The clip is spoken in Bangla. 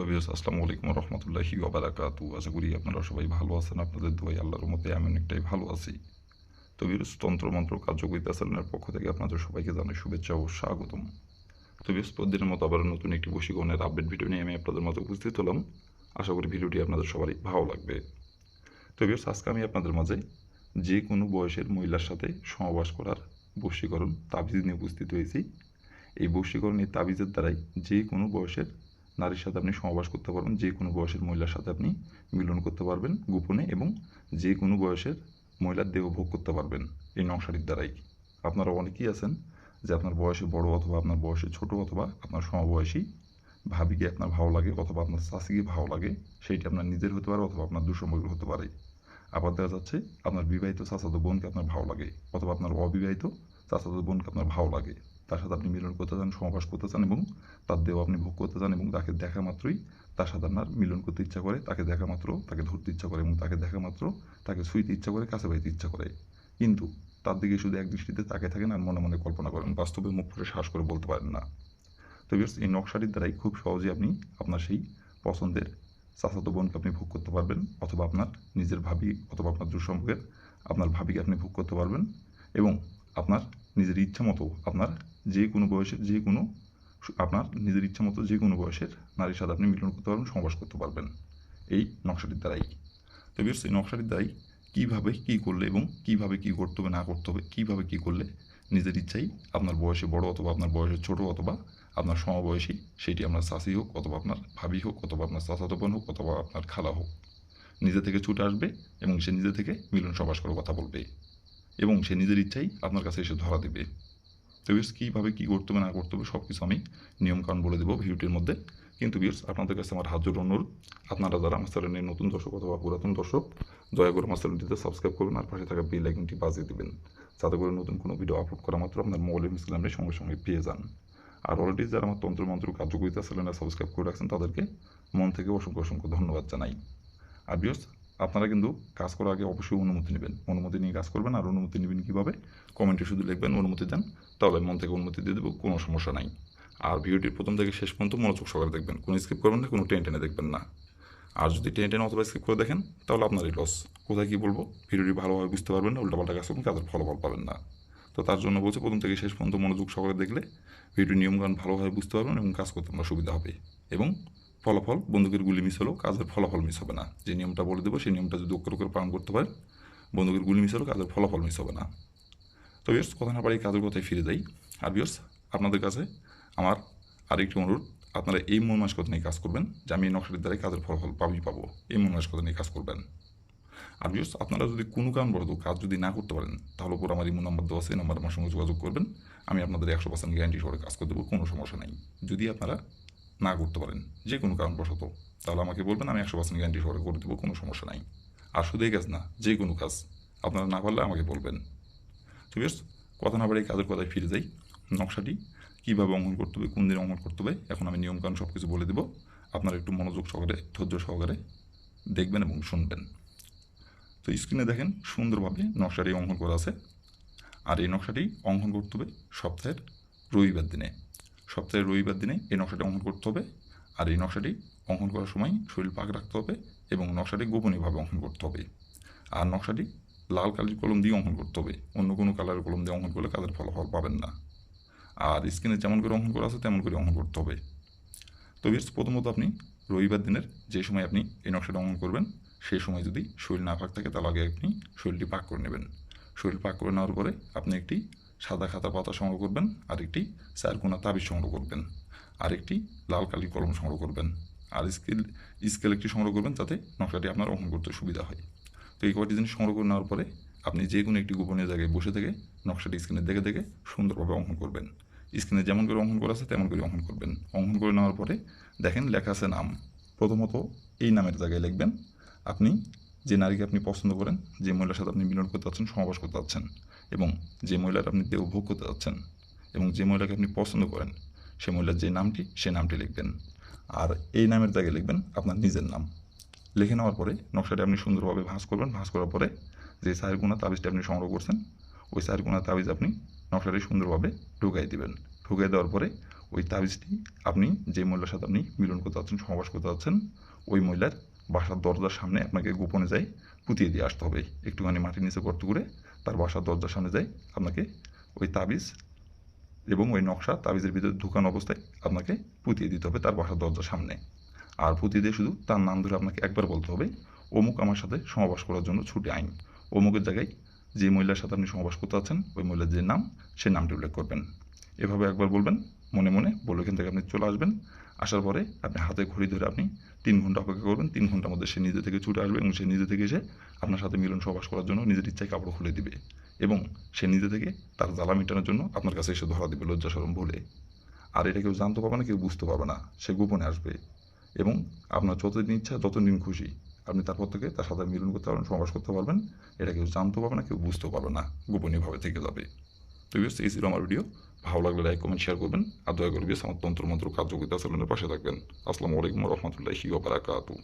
হ্যালো বিয়াস আসসালামু আলাইকুম রহমতুল্লাহি ওবারাকাতু আশা করি আপনারা সবাই ভালো আছেন, আপনাদের দোয়াই আল্লাহর মতে আমি অনেকটাই ভালো আছি। তো বিরস তন্ত্রমন্ত্র কার্যকরিতা চ্যানেলের পক্ষ থেকে আপনাদের সবাইকে জানাই শুভেচ্ছা ও স্বাগতম। তো বিরস প্রতিদিনের মতো আবার নতুন একটি বশীকরণের আপডেট ভিডিও নিয়ে আমি আপনাদের মাঝে উপস্থিত হলাম। আশা করি ভিডিওটি আপনাদের সবারই ভালো লাগবে। তো বিরস আজকে আমি আপনাদের মাঝে যে কোনো বয়সের মহিলার সাথে সহবাস করার বশীকরণ, তাবিজ নিয়ে উপস্থিত হয়েছি। এই বশীকরণ এই তাবিজের দ্বারাই যে কোনো বয়সের নারীর সাথে আপনি সহবাস করতে পারবেন, যে কোনো বয়সের মহিলার সাথে আপনি মিলন করতে পারবেন গোপনে এবং যে কোনো বয়সের মহিলার দেহ ভোগ করতে পারবেন এই নকশাটির দ্বারাই। আপনারা অনেকেই আছেন যে আপনার বয়সে বড় অথবা আপনার বয়সে ছোট অথবা আপনার সমবয়সী, ভাবিকে আপনার ভালো লাগে অথবা আপনার চাষিকে ভালো লাগে, সেইটি আপনার নিজের হতে পারে অথবা আপনার দুঃসম্পর্কের হতে পারে। আবার দেখা যাচ্ছে আপনার বিবাহিত চাচাতো বোনকে আপনার ভালো লাগে অথবা আপনার অবিবাহিত চাচাতো বোনকে আপনার ভালো লাগে। তার সাথে আপনি মিলন করতে চান সমাবাস করতে চান এবং তার দেহ আপনি ভোগ করতে চান এবং তাকে দেখা মাত্রই তার সাথে আপনার মিলন করতে ইচ্ছা করে তাকে দেখা মাত্র তাকে ধরতে ইচ্ছা করে এবং তাকে দেখা মাত্র তাকে ছুঁইতে ইচ্ছা করে কাছে পাইতে ইচ্ছা করে। কিন্তু তার দিকে শুধু এক দৃষ্টিতে তাকে থাকেন আর মনে মনে কল্পনা করেন বাস্তবে মুখ ফুটে শ্বাস করে বলতে পারেন না। তো বিয়ার্স, এই নকশাটির দ্বারাই খুব সহজে আপনি আপনার সেই পছন্দের চাচাতো বোনকে আপনি ভোগ করতে পারবেন অথবা আপনার নিজের ভাবি অথবা আপনার দুঃসম্পর্কের আপনার ভাবিকে আপনি ভোগ করতে পারবেন এবং আপনার নিজের ইচ্ছা মতো আপনার যে কোনো বয়সের যে কোনো আপনার নিজের ইচ্ছা মতো যে কোনো বয়সের নারীর সাথে আপনি মিলন করতে পারবেন সমাবাস করতে পারবেন। এই নকশাটির দ্বারাই। তো বিয়ার্স, এই নকশাটির দ্বারাই কীভাবে কী করলে এবং কীভাবে কী করতে হবে না করতে হবে কীভাবে কী করলে নিজের ইচ্ছাই আপনার বয়সে বড় অথবা আপনার বয়সে ছোট অথবা আপনার সমবয়সী সেটি আপনার শাশি হোক অথবা আপনার ভাবি হোক অথবা আপনার চাচাতো বোন হোক অথবা আপনার খালা হোক নিজে থেকে ছুটে আসবে এবং সে নিজে থেকে মিলন সবাস করে কথা বলবে। এবং সে নিজের ইচ্ছাই আপনার কাছে এসে ধরা দেবে। তো বিয়ার্স কীভাবে, কী করতে হবে, না করতে হবে সব কিছু আমি নিয়মকানুন বলে দেবো ভিডিওটির মধ্যে। কিন্তু বিয়ার্স আপনাদের কাছে আমার হাত জোর অনুরোধ, আপনারা যারা আমার চ্যানেলের নতুন দর্শক অথবা পুরাতন দর্শক, দয়া করে আমার চ্যানেলটিতে সাবস্ক্রাইব করবেন আর পাশে থাকা বেল আইকনটি বাজিয়ে দেবেন, যাতে করে নতুন কোনো ভিডিও আপলোড করা মাত্র আপনার মোবাইলের মিসলামে সঙ্গে সঙ্গে পেয়ে যান। আর অলরেডি যারা আমার তন্ত্রমন্ত্র কার্যকরিতা চ্যানেলে সাবস্ক্রাইব করে রাখছেন, তাদেরকে মন থেকে অসংখ্য অসংখ্য ধন্যবাদ জানাই। আর বিয়স আপনারা কিন্তু কাজ করার আগে অবশ্যই অনুমতি নেবেন। অনুমতি নিয়ে কাজ করবেন আর অনুমতি নেবেন কীভাবে? কমেন্টে শুধু লিখবেন অনুমতি দেন তাহলে মন থেকে অনুমতি দিয়ে দেবো, কোনো সমস্যা নাই। আর ভিডিওটির প্রথম থেকে শেষ পর্যন্ত মনোযোগ সহকারে দেখবেন, কোনো স্কিপ করবেন না, কোনো টেন টেনে দেখবেন না। আর যদি টেন টেন অথবা স্কিপ করে দেখেন, তাহলে আপনারই লস কোথায় কী বলব? ভিডিওটি ভালোভাবে বুঝতে পারবেন না, উল্টাপাল্টা কাজ করবেন, কাজের ফলাফল পাবেন না। তো তার জন্য বলছে, প্রথম থেকে শেষ পর্যন্ত মনোযোগ সহকারে দেখলে ভিডিও নিয়মকানুন ভালোভাবে বুঝতে পারবেন এবং কাজ করতে আপনার সুবিধা হবে। এবং ফলাফল, বন্দুকের গুলি মিস হলেও কাজের ফলাফল মিস হবে না। যে নিয়মটা বলে দেবো, সেই নিয়মটা যদি অক্ষর করে পালন করতে পারেন, বন্দুকের গুলি মিস হলেও কাজের ফলাফল মিস হবে না। তো বিয়ার্স কথা না পারি কাজের কথায় ফিরে যাই। আর বিয়ার্স আপনাদের কাছে আমার আরেকটি অনুরোধ, আপনারা এই মন মাস কথা নিয়ে কাজ করবেন, যে আমি এই নকশাটির দ্বারাই কাজের ফলাফল পাবই, পাবো। এই মন মাস কথা নিয়ে কাজ করবেন। আর বিয়ার্স আপনারা যদি কোনো কারণবশত কাজ যদি না করতে পারেন, তাহলে উপর আমার ইমো নাম্বার দেওয়া আছে, এই নাম্বার আমার সঙ্গে যোগাযোগ করবেন। আমি আপনাদের একশো পার্সেন্ট গ্যারান্টি সহকারে কাজ করে দেবো, কোনো সমস্যা নেই। যদি আপনারা না করতে পারেন। যে কোনো কারণবশত। তাহলে আমাকে বলবেন, আমি একশো পার্সেন্ট গ্যারান্টি সহকারে করে দেবো, কোনো সমস্যা নাই। আর শুধু এই কাজ না, যে কোনো কাজ। আপনারা না পারলে আমাকে বলবেন। তো বিয়ার্স কথা না বাড়ি কাজের কথায় ফিরে যাই। নকশাটি কীভাবে অঙ্কন করতে হবে, কোন দিন অঙ্কন করতে হবে, এখন আমি নিয়মকানুন সব কিছু বলে দেবো। আপনারা একটু মনোযোগ সহকারে, ধৈর্য সহকারে দেখবেন এবং শুনবেন। তো স্ক্রিনে দেখেন, সুন্দরভাবে নকশাটি অঙ্কন করা আছে। আর এই নকশাটি অঙ্কন করতে হবে সপ্তাহের রবিবার দিনে। সপ্তাহের রবিবার দিনে এই নকশাটি অঙ্কন করতে হবে। আর এই নকশাটি অঙ্কন করার সময় শরীর পাক রাখতে হবে এবং নকশাটি গোপনীয়ভাবে অঙ্কন করতে হবে। আর নকশাটি লাল কালির কলম দিয়ে অঙ্কন করতে হবে। অন্য কোনো কালারের কলম দিয়ে অঙ্কন করলে কাজের ফলাফল পাবেন না। আর স্ক্রিনে যেমন করে অঙ্কন করা আছে, তেমন করে অঙ্কন করতে হবে। তো প্রথমত আপনি রবিবার দিনের যে সময় আপনি এই নকশাটা অঙ্কন করবেন সেই সময় যদি শরীর না পাক থাকে, তাহলে আগে আপনি শরীরটি পাক করে নেবেন। শরীর পাক করে নেওয়ার পরে আপনি একটি সাদা খাতা পাতা সংগ্রহ করবেন আর একটি চারকোনা তাবিজ সংগ্রহ করবেন আর একটি লাল কালি কলম সংগ্রহ করবেন, আর স্কেল স্কেল একটি সংগ্রহ করবেন যাতে নকশাটি আপনার অঙ্কন করতে সুবিধা হয়। তো এই কয়টি জিনিস সংগ্রহ করে নেওয়ার পরে আপনি যে কোনো একটি গোপনীয় জায়গায় বসে থেকে নকশাটি স্ক্রিনে দেখে দেখে সুন্দরভাবে অঙ্কন করবেন। স্ক্রিনে যেমন করে অঙ্কন করা আছে, তেমন করে অঙ্কন করবেন। অঙ্কন করে নেওয়ার পরে দেখেন লেখা আছে নাম। প্রথমত এই নামের জায়গায় লিখবেন, আপনি যে নারীকে আপনি পছন্দ করেন, যে মহিলার সাথে আপনি মিলন করতে যাচ্ছেন সমাবাস করতে যাচ্ছেন এবং যে মহিলার আপনি দেহ ভোগ করতে যাচ্ছেন এবং যে মহিলাকে আপনি পছন্দ করেন, সে মহিলার যে নামটি, সে নামটি লিখবেন। আর এই নামের জায়গায় লিখবেন আপনার নিজের নাম। লিখে নেওয়ার পরে নকশাটি আপনি সুন্দরভাবে ভাঁজ করবেন। ভাঁজ করার পরে যে চারগুণা তাবিজটি আপনি সংগ্রহ করছেন, ওই চারগুণা তাবিজ আপনি নকশাটি সুন্দরভাবে ঢুকাই দিবেন। ঢুকাই দেওয়ার পরে ওই তাবিজটি আপনি যে মহিলার সাথে আপনি মিলন করতে যাচ্ছেন সমাবাস করতে যাচ্ছেন, ওই মহিলার বাসার দরজার সামনে আপনাকে গোপনে যাই, পুঁতিয়ে দিয়ে আসতে হবে। একটুখানি মাটির নিচে গর্ত করে তার বাসার দরজার সামনে যাই, আপনাকে ওই তাবিজ এবং ওই নকশা তাবিজের ভিতরে ঢুকানো অবস্থায় আপনাকে পুঁতিয়ে দিতে হবে তার বাসার দরজার সামনে। আর পুঁতিয়ে দিয়ে শুধু তার নাম ধরে আপনাকে একবার বলতে হবে, অমুক আমার সাথে সমাবাস করার জন্য ছুটে আইন। অমুকের জায়গায় যে মহিলার সাথে আপনি সমাবাস করতে আছেন ওই মহিলার যে নাম সেই নামটি উল্লেখ করবেন। এভাবে একবার বলবেন মনে মনে বলে এখান থেকে আপনি চলে আসবেন। আসার পরে আপনি হাতে ঘড়ি ধরে আপনি তিন ঘণ্টা অপেক্ষা করবেন। তিন ঘণ্টার মধ্যে সে নিজে থেকে ছুটে আসবে এবং সে নিজে থেকে এসে আপনার সাথে মিলন সহবাস করার জন্য নিজের ইচ্ছায় কাপড় খুলে দিবে এবং সে নিজে থেকে তার জ্বালা মেটানোর জন্য আপনার কাছে এসে ধরা দেবে লজ্জা সরম ভুলে আর এটা কেউ জানতে পারবে না, কেউ বুঝতে পারবে না। সে গোপনে আসবে এবং আপনার যতদিন ইচ্ছা, যতদিন খুশি আপনি তারপর থেকে তার সাথে মিলন করতে পারবেন সমাবাস করতে পারবেন। এটা কেউ জানতে পারবে না, কেউ বুঝতেও পারবে না। গোপনীয়ভাবে থেকে যাবে। তো বিয়স এই ছিল আমার ভিডিও ভালো লাগলে লাইক কমেন্ট শেয়ার করবেন। আর দয়া করে বিয়স আমার তন্ত্র মন্ত্র কার্যকরিতা চ্যানেলের পাশে থাকবেন। আসসালামু আলাইকুম রহমতুল্লাহি ওবারাকাতু